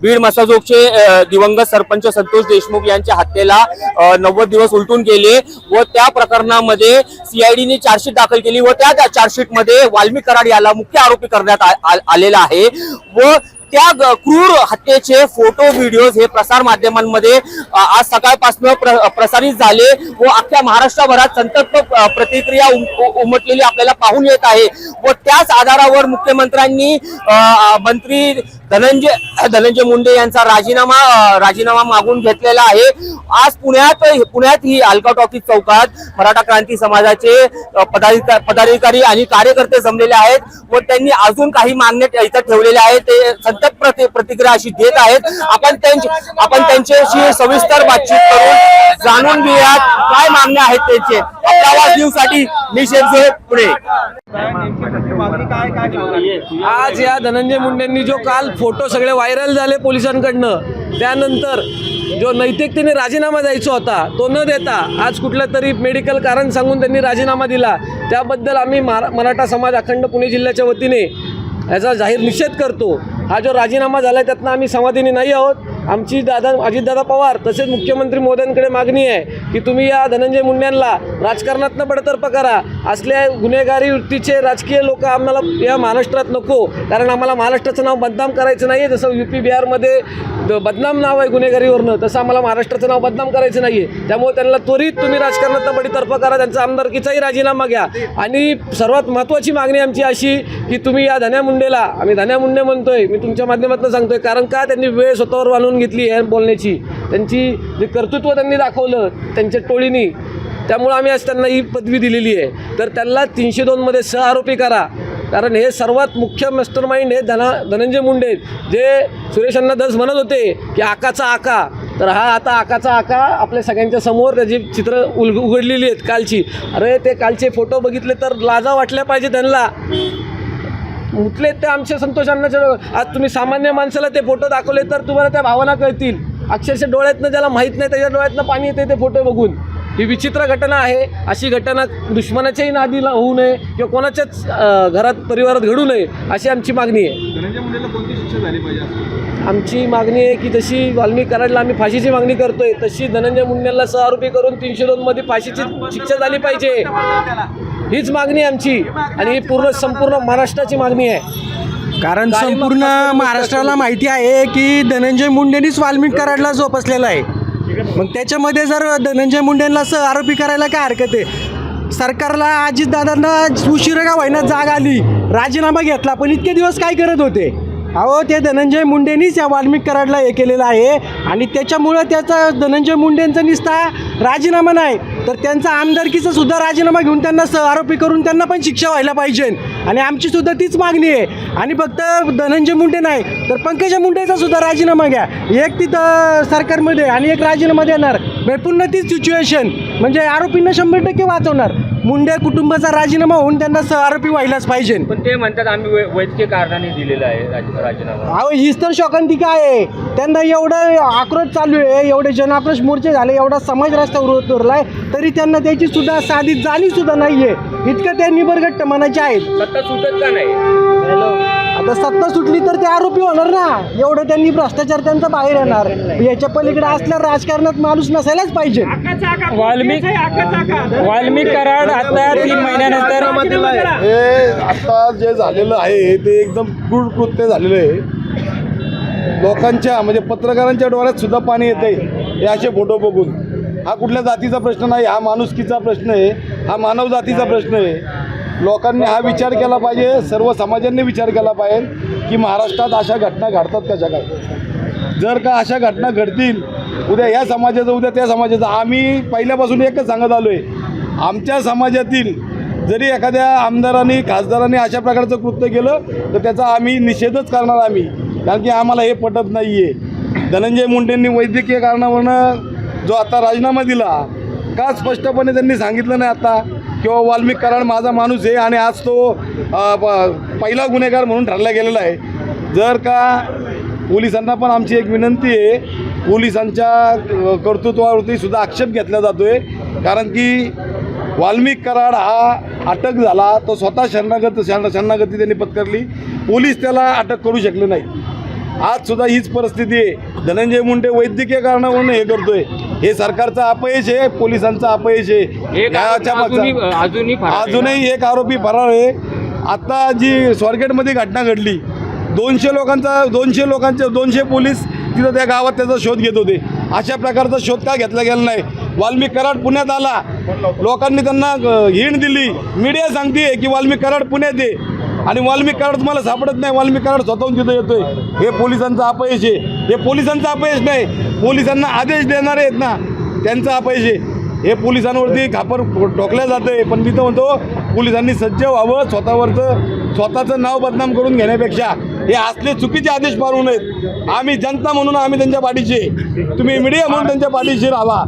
बीड मसाजोगचे दिवंगत सरपंच संतोष देशमुख यांच्या हत्येला नव्वद दिवस उलटून गेले व त्या प्रकरणामध्ये सीआयडीने चार्जशीट दाखल केली व त्या चार्जशीटमध्ये वाल्मिक कराड याला मुख्य आरोपी करण्यात आ- आलेला आहे व त्या क्रूर हत्येचे फोटो व्हिडिओज हे प्रसार माध्यमांमध्ये आज सकाळपासून प्र, प्रसारित झाले व अख्ख्या महाराष्ट्रभरात संतप्त प्रतिक्रिया उम- उमटलेली आपल्याला पाहून येत आहे व त्याच आधारावर मुख्यमंत्र्यांनी मंत्री धनंजय धनंजय मुंडे यांचा राजीनामा राजीनामा मागून घेतलेला आहे. आज पुण्यात पुण्यात ही अलका टॉकीज चौकात मराठा क्रांती समाजाचे पदाधिका- पदाधिकारी आणि कार्यकर्ते जमलेले आहेत व त्यांनी अजून काही मागण्या इथं ठेवलेल्या आहेत. ते संतप्त प्रति प्रतिक्रिया अशी देत आहेत. आपण त्यांची आपण त्यांच्याशी सविस्तर बातचीत करून जाणून घेऊयात काय मागण्या आहेत त्यांचे. आपला आवाज न्यूजसाठी मी पुणे आज या धनंजय मुंडेंनी जो काल फोटो सगळे व्हायरल झाले पोलिसांकडनं त्यानंतर जो नैतिकतेने राजीनामा द्यायचा होता तो न देता आज कुठलं तरी मेडिकल कारण सांगून त्यांनी राजीनामा दिला. त्याबद्दल आम्ही मरा मराठा समाज अखंड पुणे जिल्ह्याच्या वतीने याचा जाहीर निषेध करतो. हा जो राजीनामा झाला आहे त्यातनं आम्ही समाधानी नाही आहोत. आमची दादा अजितदादा पवार तसेच मुख्यमंत्री मोदींकडे मागणी आहे की तुम्ही या धनंजय मुंड्यांना राजकारणातनं बडतर्फ करा. असल्या गुन्हेगारी वृत्तीचे राजकीय लोक आम्हाला या महाराष्ट्रात नको. कारण आम्हाला महाराष्ट्राचं नाव बदनाम करायचं नाही आहे जसं यू पी बिहारमध्ये बदनाम नाव आहे गुन्हेगारीवरनं तसं आम्हाला महाराष्ट्राचं नाव बदनाम करायचं नाही आहे त्यामुळे त्यांना त्वरित तुम्ही राजकारणातनं बडीतर्फ करा. त्यांचा आमदारकीचाही राजीनामा घ्या. आणि सर्वात महत्त्वाची मागणी आमची अशी की तुम्ही या धन्या मुंडेला आम्ही धन्या मुंडे म्हणतोय मी तुमच्या माध्यमातून सांगतोय कारण का त्यांनी वेळ स्वतःवर आणून घेतली आहे बोलण्याची. त्यांची जे कर्तृत्व त्यांनी दाखवलं त्यांच्या टोळीनी त्यामुळं आम्ही आज त्यांना ही पदवी दिलेली आहे. तर त्यांना तीनशे दोनमध्ये सहआरोपी करा. कारण हे सर्वात मुख्य मास्टर माइंड हे धना धनंजय मुंडे आहेत, जे सुरेशांना दस म्हणत होते की आकाचा आका. तर हा आता आकाचा आका आपल्या सगळ्यांच्या समोर त्याची चित्र उल उघडलेली आहेत कालची. अरे ते कालचे फोटो बघितले तर लाजा वाटल्या पाहिजे त्यांना. उठलेत ते आमच्या संतोष अण्णाच्या आज तुम्ही सामान्य माणसाला ते फोटो दाखवले तर तुम्हाला त्या भावना कळतील. अक्षरशः डोळ्यातनं ज्याला माहीत नाही त्याच्या डोळ्यातनं पाणी येते ते फोटो बघून. ही विचित्र घटना आहे. अशी घटना दुश्मनाच्याही नादी ला- होऊ नये किंवा कोणाच्याच घरात परिवारात घडू नये अशी आमची मागणी आहे. धनंजय मुंडेला कोणती शिक्षा झाली पाहिजे? असं? आमची मागणी आहे की जशी वाल्मिक कराडला आम्ही फाशीची मागणी करतोय तशी धनंजय मुंडेंना सहआरोपी करून तीनशे दोनमध्ये फाशीची शिक्षा झाली पाहिजे. हीच मागणी आहे आमची आणि ही पूर्ण संपूर्ण महाराष्ट्राची मागणी आहे. कारण संपूर्ण महाराष्ट्राला माहिती आहे की धनंजय मुंडेंनीच वाल्मिक कराडला जोपासलेला आहे. मग त्याच्यामध्ये जर धनंजय मुंडेंना असं आरोपी करायला काय हरकत आहे? सरकारला अजितदादांना उशिरा का व्हायना जाग आली? राजीनामा घेतला पण इतके दिवस काय करत होते? अहो ते धनंजय मुंडेंनीच या वाल्मिक कराडला हे केलेलं आहे. आणि त्याच्यामुळं त्याचा धनंजय मुंडेंचा निसता राजीनामा नाही. तर त्यांचा आमदारकीचा सुद्धा राजीनामा घेऊन त्यांना स आरोपी करून त्यांना पण शिक्षा व्हायला पाहिजे. आणि आमची सुद्धा तीच मागणी आहे. आणि फक्त धनंजय मुंडे नाही तर पंकजा मुंडेचा सुद्धा राजीनामा घ्या. एक तिथं सरकारमध्ये आणि एक राजीनामा देणार. म्हणजे पुन्हा तीच सिच्युएशन म्हणजे आरोपींना शंभर टक्के वाचवणार. मुंडे कुटुंबाचा राजीनामा होऊन त्यांना स आरोपी व्हायलाच पाहिजे. पण ते म्हणतात आम्ही वै- वैद्यकीय कारणाने दिलेला आहे राज- राजीनामा. अहो हीच तर शोकांतिका आहे. त्यांना एवढं आक्रोश चालू आहे एवढे जन आक्रोश मोर्चे झाले एवढा समाज रस्त्यावर उतरलाय तरी त्यांना त्याची सुद्धा साधी जाणीव सुद्धा नाहीये. इतकं ते निबरगट्ट मनाचे आहेत. सत्ता सुटत का नाही? आता सत्ता सुटली तर ते आरोपी होणार ना. एवढं त्यांनी भ्रष्टाचार त्यांचा बाहेर येणार. याच्या पलीकडे असल्या राजकारणात माणूस नसायलाच पाहिजे. वाल्मिक वाल्मिक कराड आता तीन महिन्यानंतर हे आता जे झालेलं आहे ते एकदम क्रूर कृत्य झालेलं आहे. लोकांच्या म्हणजे पत्रकारांच्या डोळ्यात सुद्धा पाणी येते हे असे फोटो बघून. हा कुठल्या जातीचा प्रश्न नाही हा माणुसकीचा प्रश्न आहे हा मानव जातीचा प्रश्न आहे. लोकांनी हा विचार केला पाहिजे सर्व समाजांनी विचार केला पाहिजे की महाराष्ट्रात अशा घटना घडतात कशा काय? जर का अशा घटना घडतील उद्या या समाजाचं उद्या त्या समाजाचं. आम्ही पहिल्यापासून एकच सांगत आलो आहे आमच्या समाजातील जरी एखाद्या आमदारांनी खासदारांनी अशा प्रकारचं कृत्य केलं तर त्याचा आम्ही निषेधच करणार आम्ही. कारण की आम्हाला हे पटत नाही आहे धनंजय मुंडेंनी वैद्यकीय कारणावरनं जो आता राजीनामा दिला का स्पष्टपणे त्यांनी सांगितलं नाही आता? किंवा वाल्मिक कराड माझा माणूस आहे आणि आज तो प- पहिला गुन्हेगार म्हणून ठरला गेलेला आहे. जर का पोलिसांना पण आमची एक विनंती आहे पोलिसांच्या कर्तृत्वावरतीसुद्धा कर्तृत्वावरती सुद्धा आक्षेप घेतला जातो आहे कारण की वाल्मिक कराड हा अटक झाला तो स्वतः शरणागत शरण शरणागती त्यांनी पत्करली. पोलीस त्याला अटक करू शकले नाही आज सुद्धा हीच परिस्थिती आहे. धनंजय मुंडे वैद्यकीय कारणावरून हे करतोय. हे सरकारचं अपयश आहे पोलिसांचं अपयश आहे. अजूनही एक आरोपी फरार आहे. आता जी स्वारगेटमध्ये घटना घडली दोनशे लोकांचा दोनशे लोकांचे दोनशे पोलीस तिथं त्या गावात त्याचा शोध घेत होते. अशा प्रकारचा शोध का घेतला गेला नाही? वाल्मिक कराड पुण्यात आला. लोकांनी त्यांना हिण दिली. मीडिया सांगते की वाल्मिक कराड पुण्यात आहे. आणि वाल्मिक कार्ड तुम्हाला सापडत नाही. वाल्मिक कार्ड स्वतःहून तिथं येतोय. हे पोलिसांचं अपयश आहे. हे पोलिसांचं अपयश नाही. पोलिसांना आदेश देणारे आहेत ना त्यांचं अपयश आहे. हे पोलिसांवरती खापर टोकल्या जाते पण मी तर म्हणतो पोलिसांनी सज्ज व्हावं स्वतःवरचं स्वतःचं नाव बदनाम करून घेण्यापेक्षा. हे असले चुकीचे आदेश पाळू नयेत. आम्ही जनता म्हणून आम्ही त्यांच्या पाठीशी आहे. तुम्ही मीडिया म्हणून त्यांच्या पाठीशी राहा.